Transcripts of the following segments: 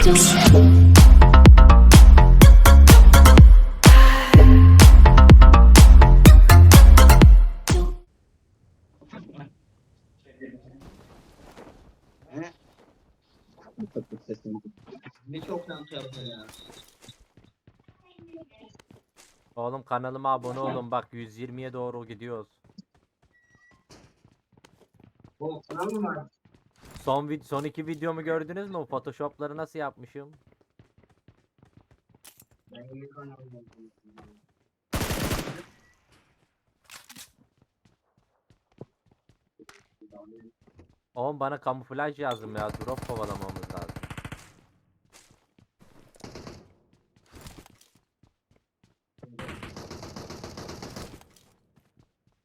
Ne çok şans yaptın ya. Oğlum kanalıma abone olun bak 120'ye doğru gidiyoruz. O mı var? Son vid son iki videomu gördünüz mü? Photoshop'ları nasıl yapmışım? Oğlum bana kamuflaj yazdım ya. Drop kovalamamız lazım.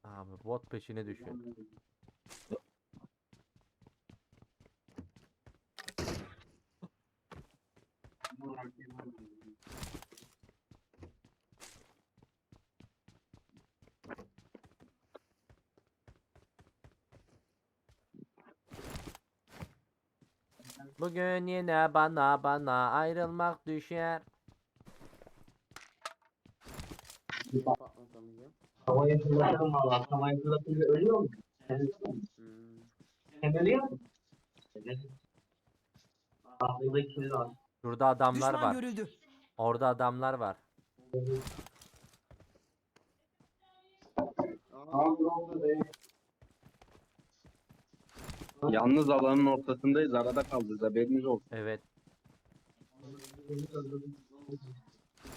Abi bot peşine düşün. Bugün yine bana bana ayrılmak düşer. Havaya fırlatırım valla. Havaya fırlatınca ölüyor mu? Sen, sen ölüyor musun? Aklımda ikili var. Şurada adamlar Düşman var. görüldü. Orada adamlar var. Yalnız alanın ortasındayız. Arada kaldık. Haberiniz olsun. Evet.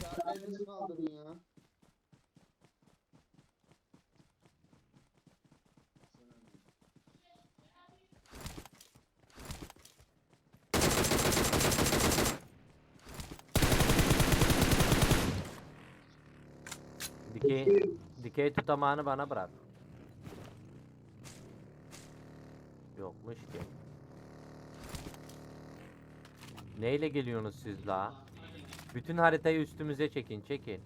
Ya. Dikey, dikey tutamağını bana bırak. Yokmuş ki. Neyle geliyorsunuz siz la? Bütün haritayı üstümüze çekin, çekin.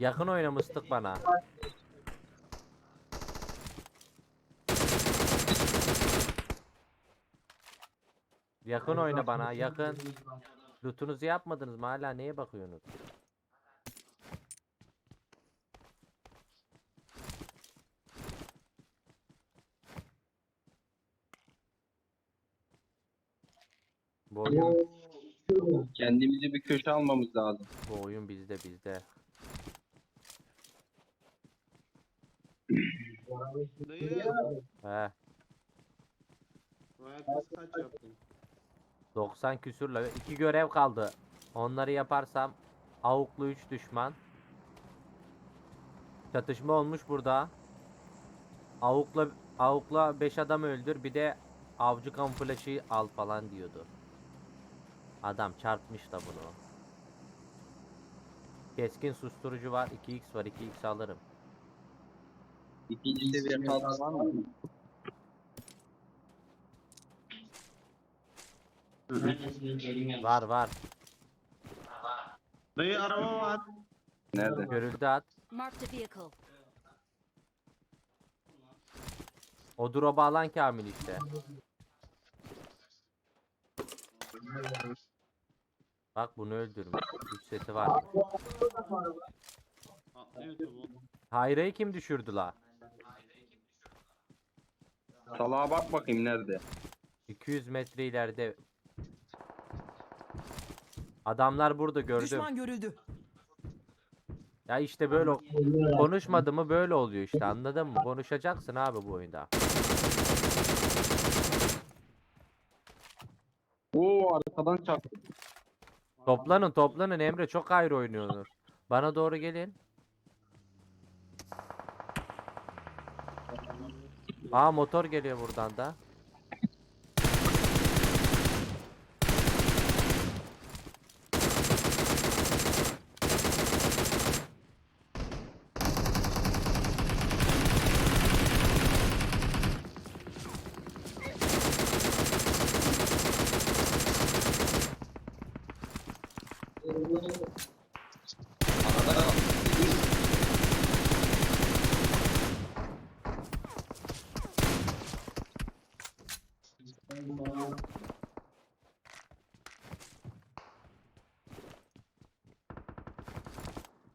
Yakın oynamıştık bana. Yakın oyna bana, yakın. Lootunuzu yapmadınız mı? Hala neye bakıyorsunuz? Oyun, Kendimizi bir köşe almamız lazım. bu oyun bizde bizde. Dayı. He. Kaç yaptın? 90 küsürle iki görev kaldı. Onları yaparsam avuklu 3 düşman. Çatışma olmuş burada. Avukla avukla 5 adam öldür bir de avcı kamuflajı al falan diyordu. Adam çarpmış da bunu. Keskin susturucu var. 2x var. 2x alırım. İkinci seviye kaldı var mı? Var var. Dayı araba var. Nerede? Görüldü at. Vehicle. O drop'u alan Kamil işte. Bak bunu öldürmüş. Güç sesi var. Atlıyor tabu. Hayra'yı kim düşürdü la? Salağa bak bakayım nerede? 200 metre ileride. Adamlar burada gördüm. Düşman görüldü. Ya işte böyle konuşmadı mı böyle oluyor işte anladın mı? Konuşacaksın abi bu oyunda. Oo arkadan çarptı. Toplanın toplanın Emre çok ayrı oynuyorsunuz. Bana doğru gelin. Aa motor geliyor buradan da.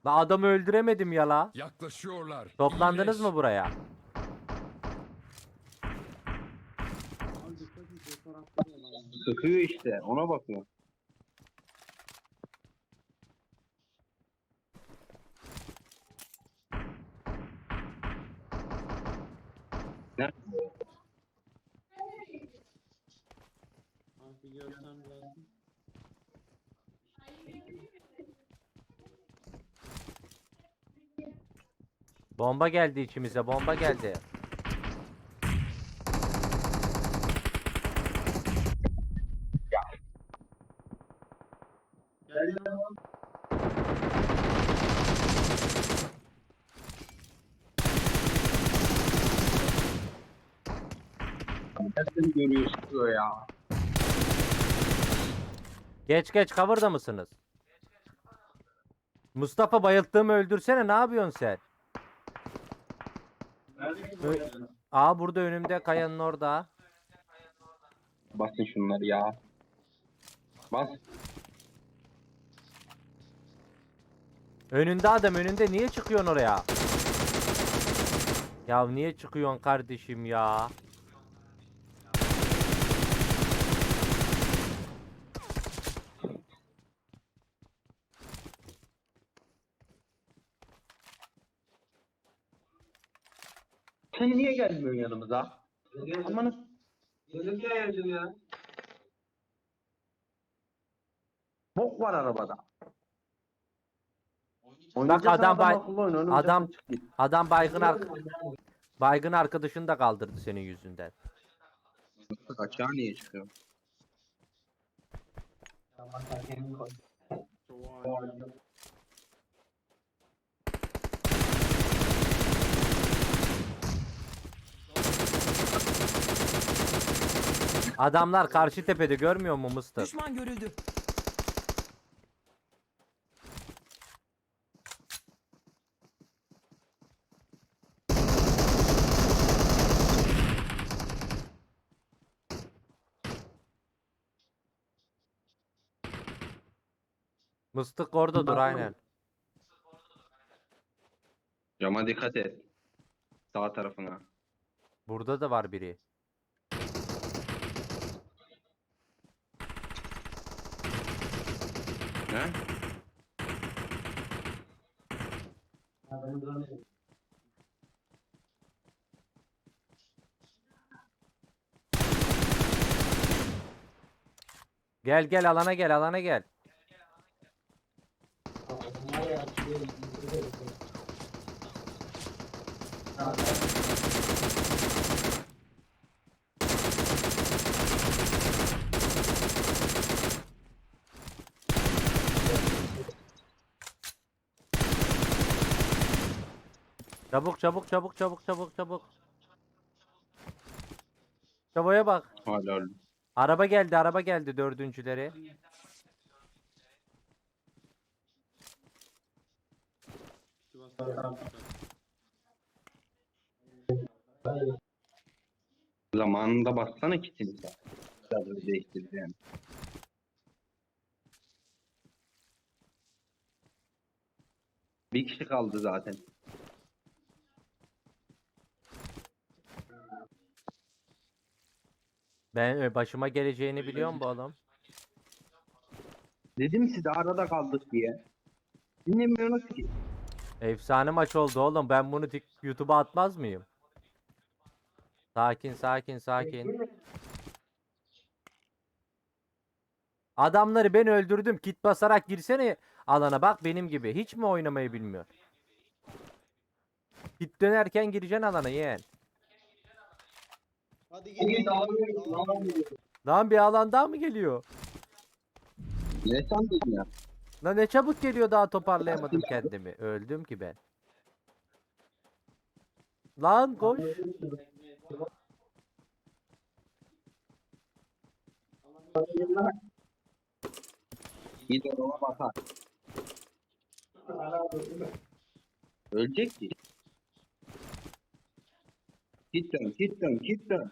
La adamı öldüremedim ya la. Yaklaşıyorlar. Toplandınız mı buraya? Sıkıyor işte ona bakıyor. Ne? Abi görsem lazım. Bomba geldi içimize bomba geldi. Hepsini görüyor sıkıyor ya. Geç geç cover'da mısınız? Mustafa bayılttığımı öldürsene ne yapıyorsun sen? Ö- Aa burada önümde kayanın orada. Basın şunları ya. Bas. Önünde adam önünde niye çıkıyorsun oraya? Ya niye çıkıyorsun kardeşim ya? Sen niye gelmiyorsun yanımıza? Amanın. Gözüm geldim ya. Bok var arabada. Bak adam bay- adam- adam çık git. Adam baygın ar baygın arkadaşını da kaldırdı senin yüzünden. Aşağı niye çıkıyor? Tamam, sen kendin koy. Adamlar karşı tepede görmüyor mu Mıstık? Düşman görüldü. Mıstık orada dur aynen. Cama dikkat et. Sağ tarafına. Burada da var biri. Görmedim. Gel gel alana gel alana gel. Çabuk çabuk çabuk çabuk çabuk çabuk. Çabaya bak. Hala öyle. Araba geldi araba geldi dördüncüleri. Zamanında bassana kitini sen. Biraz değiştirdi yani. Bir kişi kaldı zaten. Ben e, başıma geleceğini biliyorum bu oğlum. Dedim size arada kaldık diye. Dinlemiyorsunuz ki. Efsane maç oldu oğlum. Ben bunu tik- YouTube'a atmaz mıyım? Sakin sakin sakin. Adamları ben öldürdüm. Kit basarak girsene alana. Bak benim gibi. Hiç mi oynamayı bilmiyor? Kit dönerken gireceksin alana yeğen. Hadi dağılıyor. Lan bir alan daha mı geliyor? Ne sandın ya? Lan ne çabuk geliyor daha toparlayamadım kendimi. Öldüm ki ben. Lan koş. Git ona bakar. Ölecek ki. Git dön, git dön, git dön.